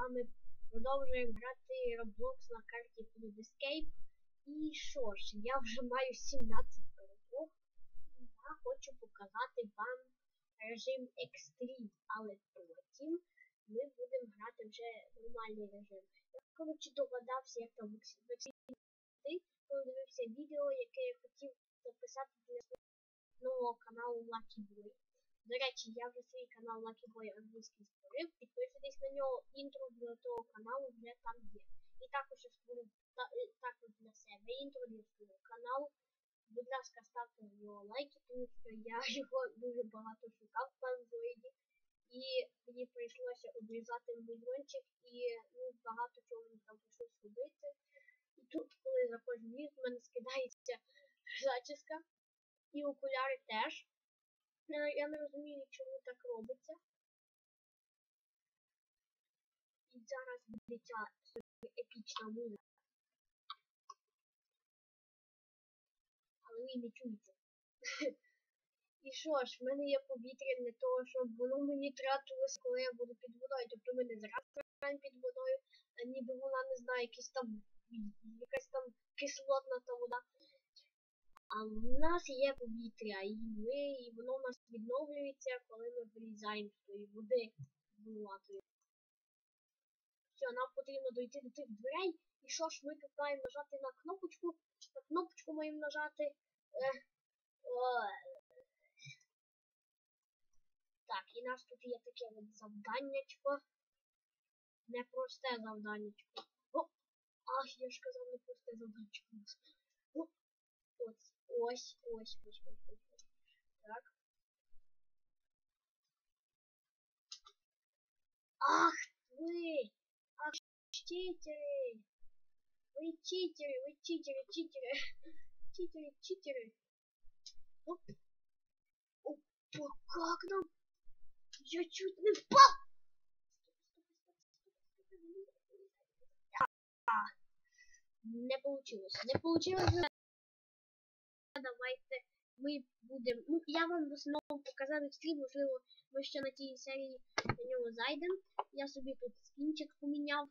вами продовжуємо грати Roblox на карті Food Escape. І що ж, я вже маю 17 перемог. Я хочу показати вам режим Extreme, але потім ми будемо грати вже нормальний режим. Я, коротше, догадався, як там Extreme, коли дивився відео, яке я хотів записати для нового каналу Lucky Boy. До речі, я вже свій канал Lucky Boy англійський створив. Нього, інтро до того каналу вже там є. І також я створив та, е, також для себе інтро для свого каналу. Будь ласка, ставте нього лайки, тому що я його дуже багато шукав в Android. І мені прийшлося обрізати музончик і ну, багато чого мені там прийшлося робити. І тут, коли заходжу в в мене скидається зачіска. І окуляри теж. Я, я не розумію, чому так робиться. Зараз буде супер епічна музика. Але ви не чуєте. І що ж, в мене є повітря для того, щоб воно мені тратилось, коли я буду під водою. Тобто ми не граємо під водою, ніби вона не знаю, якісь там якась там кислотна та вода. А в нас є повітря, і ми, і воно у нас відновлюється, коли ми вилізаємо з тої води винуватої. Все, нам потрібно дойти до тих дверей. І що ж, ми тут маємо нажати на кнопочку. На кнопочку маємо нажати. Е, о, так, і нас тут є таке от завданнячко. Непросте завданнячко. О! Ах, я ж казав непросте завданнячко. Ось, ось, ось, ось, ось, ось. Читери! Вы читеры, вы читеры, читеры. Читеры, читеры. Оп. Опа, как нам? Я чуть не впал! А, не получилось. Не получилось. Давайте ми будемо. Ну, я вам в основному показав екстрім, можливо, ми ще на тій серії на нього зайдемо. Я собі тут скінчик поміняв.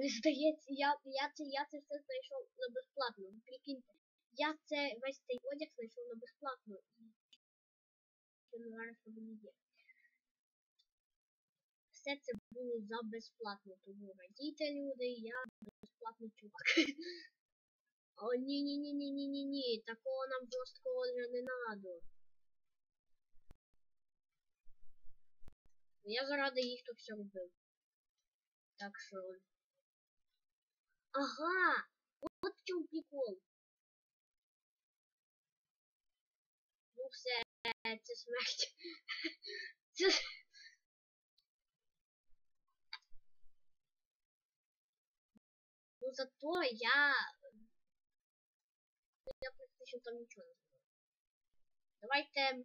Е, Здається, я, я, це, я це все знайшов на безплатно. Прикиньте. Я це весь цей одяг знайшов на безплатно. Є. Все це було за безплатно, тому радійте люди, я безплатний чувак. О, ні, ні, ні, ні, ні, ні, ні, такого нам жорсткого вже не надо. Я заради їх то все робив. Так що. Ага! От в чому прикол. Ну все, це смерть. Це... Ну зато я практично там нічого не зробив. Давайте.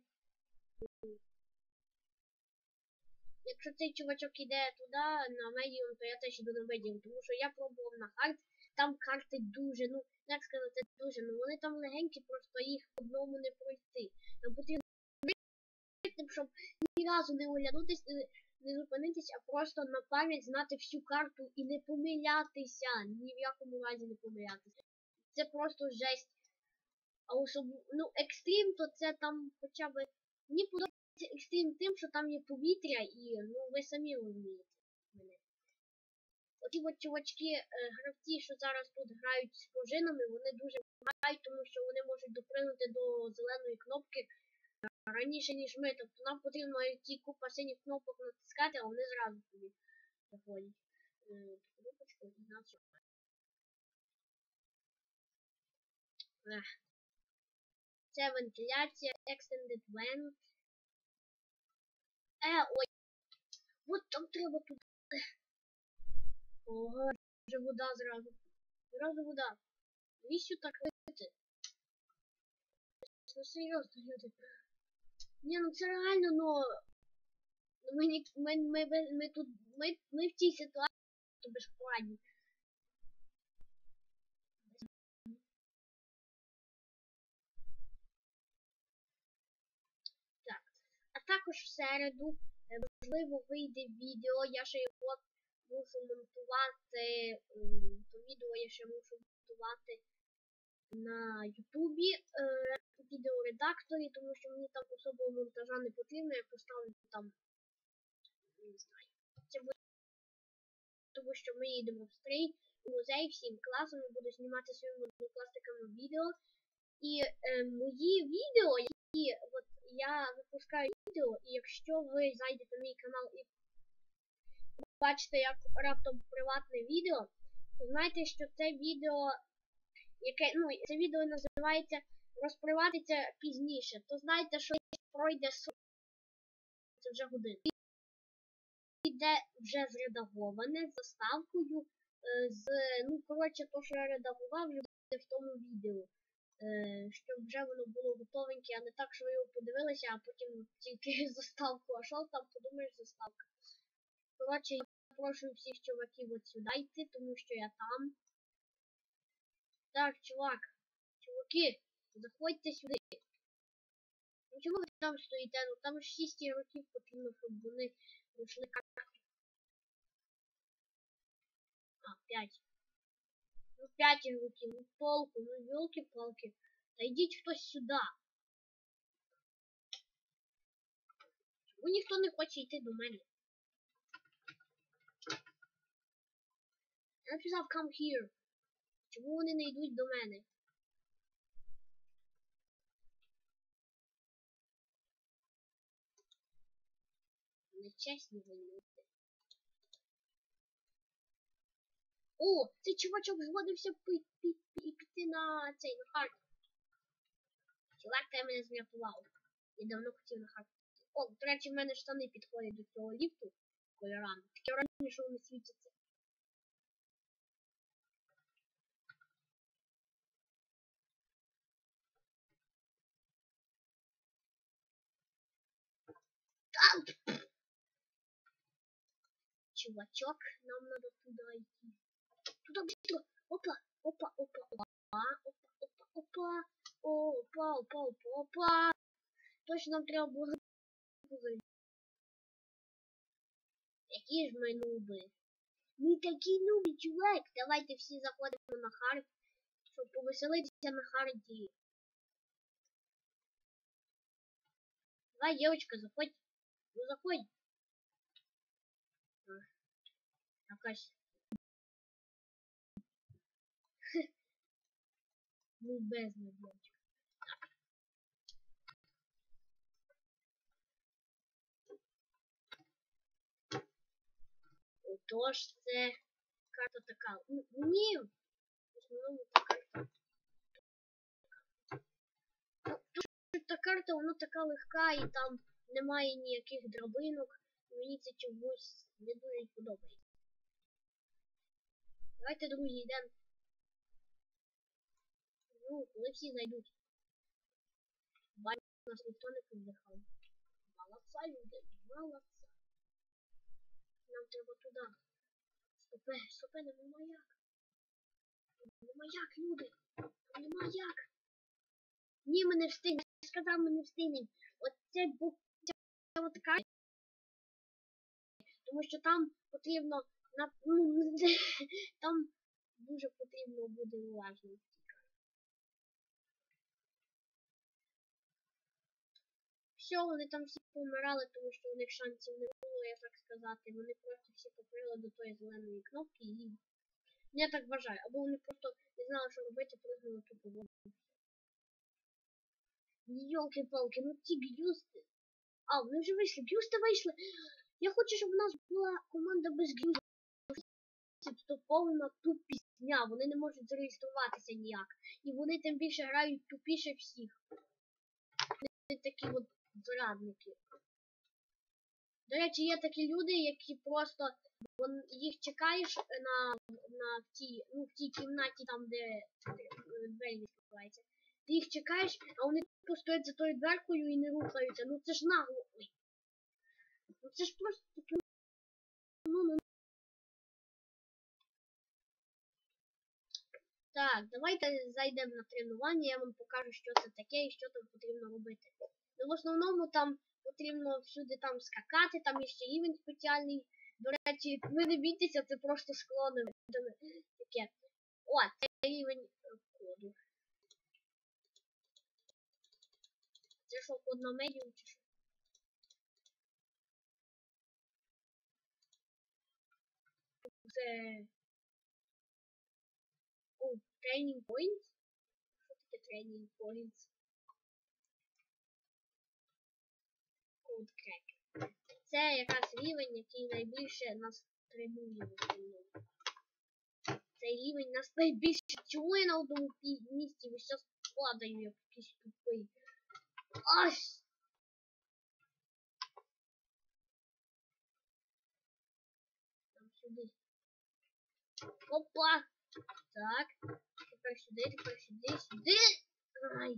Якщо цей чувачок іде туди, на медіум, то я теж іду на медіум, тому що я пробував на хард, там карти дуже, ну, як сказати, дуже, ну вони там легенькі, просто їх одному не пройти. Нам потрібно щоб ні разу не оглянутись, не, не зупинитись, а просто на пам'ять знати всю карту і не помилятися. Ні в якому разі не помилятися. Це просто жесть. А особливо, ну, екстрім, то це там хоча б. Мені подобається екстрім тим, що там є повітря і, ну, ви самі розумієте мене. Оті от чувачки, е, гравці, що зараз тут грають з пружинами, вони дуже допомагають, тому що вони можуть допринути до зеленої кнопки раніше, ніж ми. Тобто нам потрібно ті купа синіх кнопок натискати, а вони зразу собі заходять. Е, Кнопочку і нас. Це вентиляція, extended vent. Е, ой. От там треба тут. Ого, вже вода зразу. Зразу вода. Навіщо так робити? Ну серйозно, люди. Ні, ну це реально, ну. Ми, ми, ми, ми, ми тут. Ми, ми в цій ситуації безпладні. Також в середу, е, можливо, вийде відео, я ще його мушу монтувати то відео я ще мушу монтувати на Ютубі е, відеоредакторі, тому що мені там особого монтажа не потрібно, я поставлю там не знаю. Це буде тому що ми їдемо в стрій у музей всім класом, я буду знімати своїми однокласниками відео. І е, мої відео, які от я випускаю відео, і якщо ви зайдете на мій канал і бачите як раптом приватне відео, то знайте, що це відео, яке, ну, це відео називається розприватиться пізніше, то знайте, що пройде 40, це вже година. Іде вже зредаговане з заставкою, е, з, ну, коротше, то, що я редагував, вже буде в тому відео. Е, щоб вже воно було готовеньке, а не так, що ви його подивилися, а потім тільки заставку, а що там подумаєш заставка. Коротше, я запрошую всіх чуваків от сюди йти, тому що я там. Так, чувак, чуваки, заходьте сюди. Ну чому ви там стоїте? Ну там ж 6 років потрібно, щоб вони пройшли карту. А, 5. Ну 5 років, ну толку, ну елки-палки. Та йдіть хтось сюди. Чому ніхто не хоче йти до мене? Я написав come here. Чому вони не йдуть до мене? Нечесні ви люди. О, цей чувачок згодився піти на цей на харту. Чувак, мене зрятував. Я давно хотів на харту. О, до речі, в мене штани підходять до цього ліфту кольорами. Таке враження, що вони світяться. Чувачок, нам надо туда идти. Туда быстро! Опа! Опа! Опа! Опа! Опа! Опа! Опа! Опа! Опа! Опа! Точно нам треба було. Які ж ми нуби? Ми такі нуби, чувак! Давайте всі заходимо на хард, щоб повеселитися на харді. Давай, девочка, заходь. Ну заходь. Якась. Ну бездна, девочка. Отож, це карта така. Ні, основному та карта. Ну, та карта, вона така легка і там немає ніяких драбинок. Мені це чомусь не дуже подобається. Давайте, друзі, йдемо. Ну, коли всі зайдуть. Бачу, нас ніхто не повдихав. Молодца, люди, молодца. Нам треба туди. Стопе, стопе, не нема як. Нема як, люди. Нема як. Ні, ми не встигнемо. Я сказав, ми не встигнемо. Оце був от карта. Тому що там потрібно на ну, там дуже потрібно буде уважно. Все, вони там всі помирали, тому що у них шансів не було, я так сказати. Вони просто всі поприли до тої зеленої кнопки і. Я так вважаю. Або вони просто не знали, що робити, пригнули тупо воду. Йолки-палки, ну ті б'юсти. А, вони вже вийшли. Б'юсти вийшли. Я хочу, щоб у нас була команда без б'юстів. Це повна тупісня. Вони не можуть зареєструватися ніяк. І вони тим більше грають тупіше всіх. Вони такі от зрадники. До речі, є такі люди, які просто вон, їх чекаєш на, на в тій, ну, в тій кімнаті, там, де е, двері відкриваються. Ти їх чекаєш, а вони стоять за тою дверкою і не рухаються. Ну це ж нагло. Ну це ж просто ну, ну. Так, давайте зайдемо на тренування, я вам покажу, що це таке і що там потрібно робити. Ну, в основному там потрібно всюди там скакати, там є ще рівень спеціальний, До речі, ви не бійтеся, це просто скло не таке. О, це рівень е, коду. Це що, код на медіум чи що? Це... О, тренінг points? Що таке тренінг points? Це якраз рівень, який найбільше нас тренує в основному. Цей рівень нас найбільше. Я на одному місці весь час падаю, як якийсь тупий? Ась! Там сюди. Опа! Так. Тепер сюди, тепер сюди, сюди. Ай.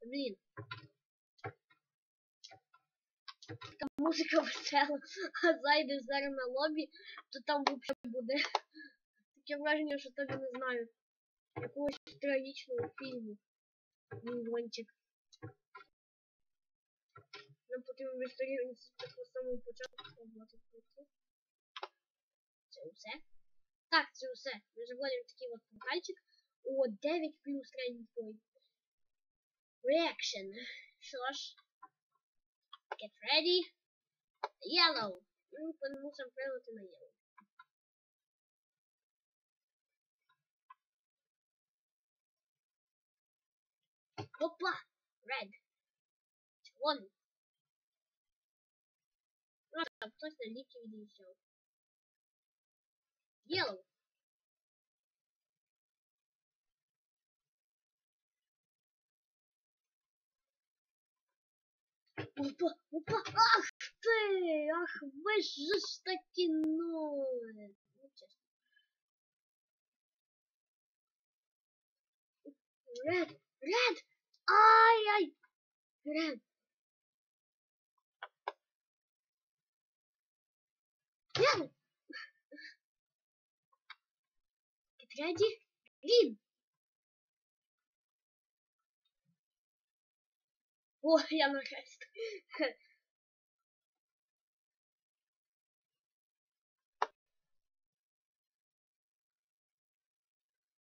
Блін. Там музика весела, а зайдеш зараз на лобі, то там взагалі буде таке враження, що тобі не знаю. Якогось трагічного фільму. Мільйончик. Нам потрібно відсторігнутися по самому початку спробувати пройти. Це усе? Так, це усе. Ми заводимо такий от портальчик. О, 9 плюс тренінг. Reaction. Що ж. Get ready. Yellow. Ну, мусимо прийняти на yellow. Опа! Red. Червоний. Ну, там хтось на ліки відійшов. Yellow. Опа, опа, ах ты, ах вы же ж таки ну. Ну, честно. Red, red, ай, ай, red. Yellow. Get ready, green. О, я наконец-то.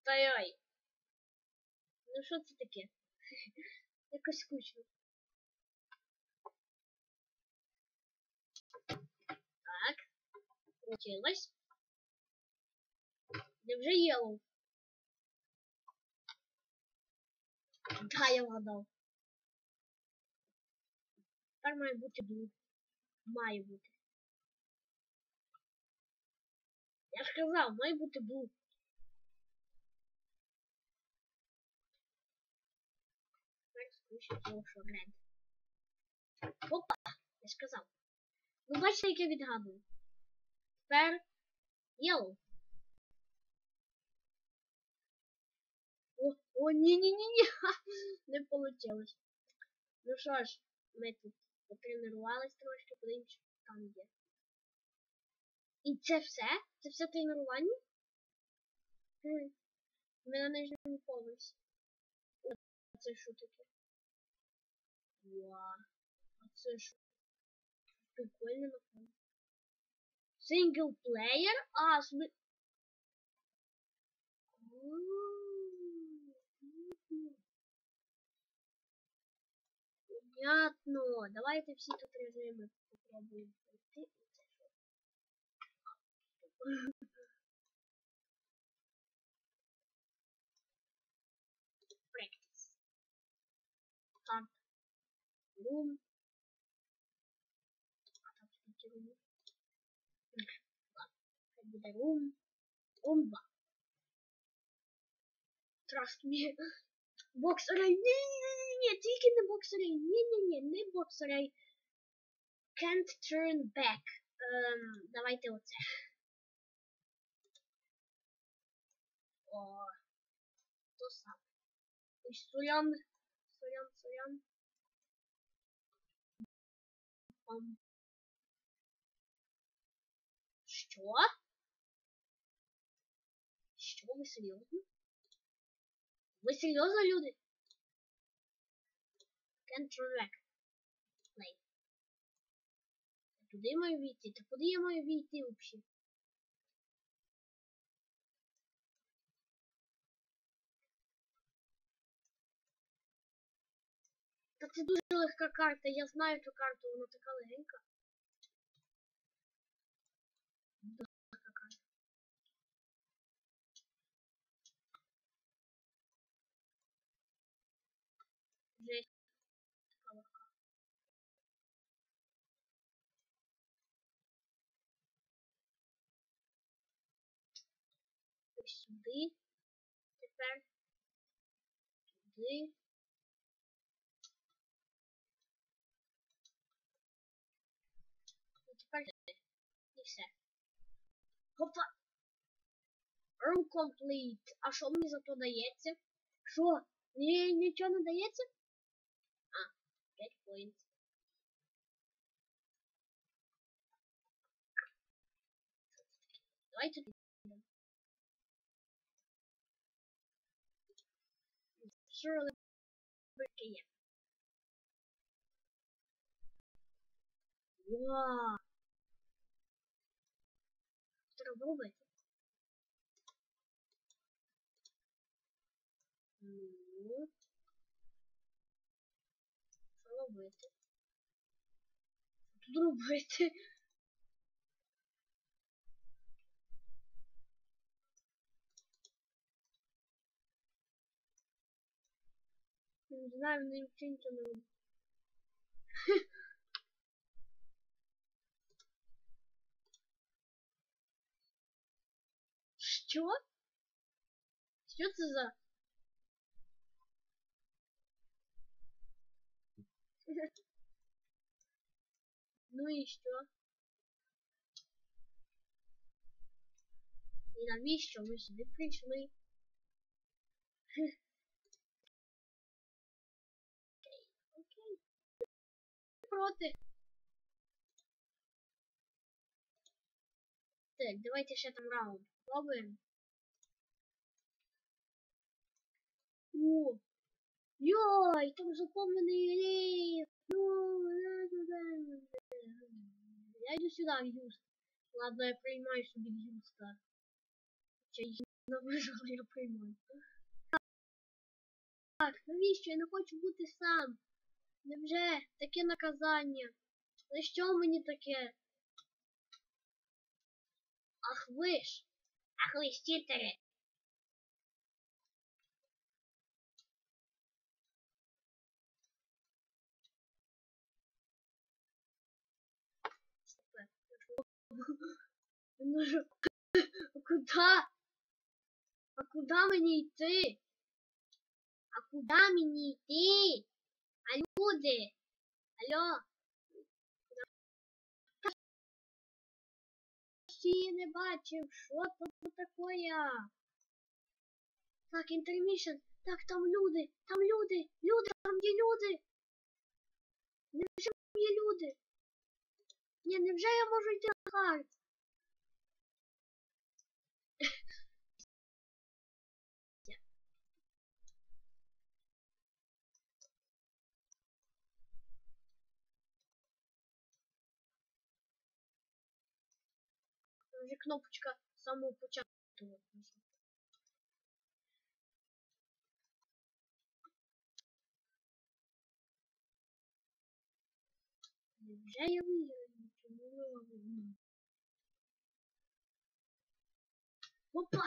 Ой-ой. Ну що це таке? Якось скучно. Так. Получилось. Де вже єлоу? Да, я вгадав. Тепер має бути блу. Має бути. Я ж казав, має бути блу. Тепер скучно того, що ред. Опа! Я сказав. Ну бачите, як я відгадую. Тепер yellow. О, о, ні-ні-ні-ні! Не получилось. Ну що ж, ми тут потренувались трошки, подивимось, що там є. І це все? Це все тренування? Ми на нижньому поверсі. Це що таке? Вау. А це що? Прикольно напевно. Сингл плеєр? А, сми... Понятно. Давайте всі тут режими попробуємо пройти. Practice. Start. Room. А там скільки румів? Хай буде room. Room 2. Trust me. Боксерей. Ні-ні-ні, тільки не боксерей. Ні-ні-ні, не боксерей. Can't turn back. Ем, давайте оце. О, то саме. Ой, сорян. Сорян, сорян. Пам. Що? Що ви серйозно? Ви серйозно, люди? Turn back. Play. Туди маю війти. Та куди я маю війти взагалі? Та це дуже легка карта, я знаю цю карту, вона така легенька. Ось сюди. Тепер. Сюди. І все. Опа! Room complete. А що мені за то дається? Що? Мені нічого не дається? А, 5 поінт. Давайте робити є? Вау! Треба? Ну, що робити? Тут робити? Не знаю, мені нічого нічого не робить. Що? Що це за? Ну і що? І навіщо ми сюди прийшли? Проти. Так, давайте ще там раунд. Пробуємо. О! Йой, там заповнений ліс. Ну, я йду сюди, в Юст. Ладно, я приймаю собі в Юста. Хоча їх не вижила, я приймаю. Так, навіщо? Я не хочу бути сам. Невже таке наказання? За що мені таке? Ах ви ж! Ах ви ж читери! Ну ж, куда? А куда мені йти? А куда мені йти? А люди? Алло? Ще не бачив, що тут таке? Так, інтермішн. Так, там люди, там люди, люди, там є люди. Невже є люди? Ні, невже я можу йти на хард? Там вже кнопочка з самого початку. написана. Невже я виграю? Чому я виграю? Опа!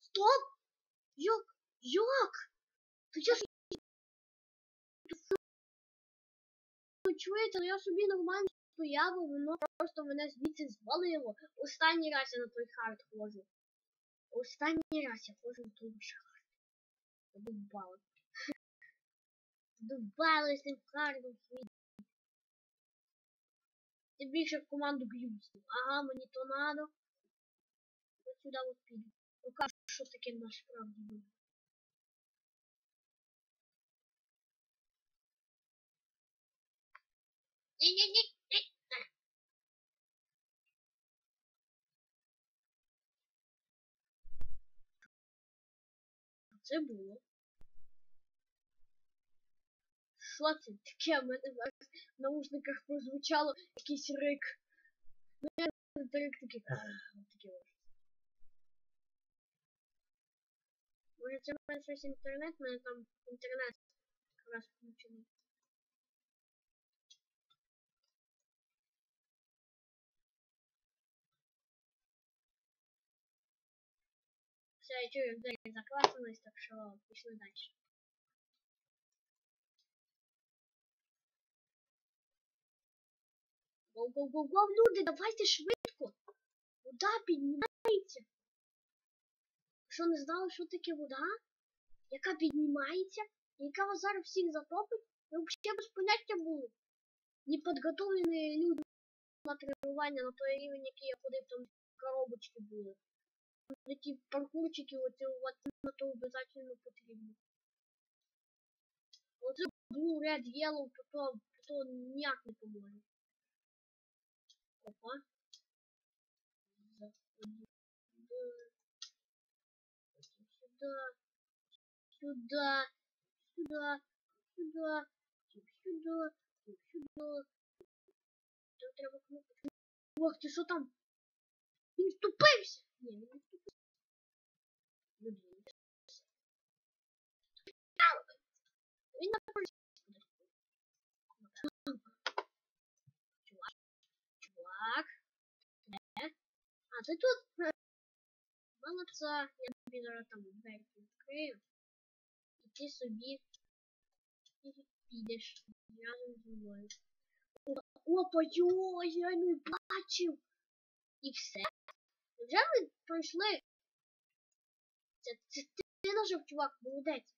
Стоп! Як? Як? Та я ж... Ви чуєте, я собі нормально стояв, воно просто мене звідси звалило. Останній раз я на той хард ходжу. Останній раз я ходжу на той хард. Задовбало. Задовбало з цим хардом свій. Ти більше в команду б'юся. Ага, мені то надо. Ось сюди от піду. Покажу, що таке насправді буде. Ні-ні-ні. Це було. Що це таке? У мене зараз в наушниках прозвучало якийсь рик. Ну, я рик такий. Може це в мене щось інтернет, У мене там інтернет якраз включений. Все, я чую, двері закласились, так що пішли далі. Гоу-гоу-гоу-гоу, люди, давайте швидко! Вода піднімається. Що не знали, що таке вода? Яка піднімається? Яка вас зараз всіх затопить? Ви взагалі без поняття були. Неподготовлені люди на тренування на той рівень, який я ходив, там коробочки були. Такі паркурчики, оці от на то обов'язково потрібно. Оце Blue, Red, Yellow, то, то, то ніяк не поможе. Опа. Заходи сюда. Сюда. Сюда. Сюда. Сюда. Сюда. Сюда. Там треба кнопочку. Ох, ти що там? Він вступився! Не вступився. Люди, він не на Чувак. Чувак. А, ти тут? Молодца. Я тобі зараз там двері відкрию. І ти собі підеш разом зі мною. Опа, йо, я не бачив. І все. Вже ми пройшли. Це, це ти, нажав, чувак, молодець.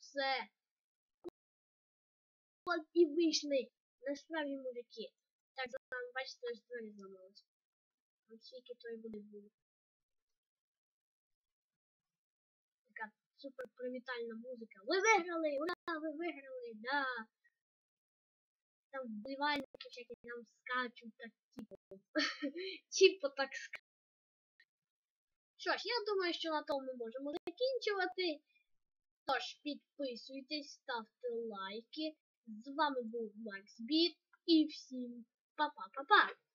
Все. От і вийшли. Насправді мужики. Так, там, бачите, ось двері зламалися. Там скільки тої буде було. Така супер привітальна музика. Ви виграли! Ура! Ви виграли! Да! Там вбивальники всякі нам скачуть так типу. типу так скачуть. Що ж, я думаю, що на тому ми можемо закінчувати. Тож, підписуйтесь, ставте лайки. З вами був Макс Біт і всім па-па-па-па!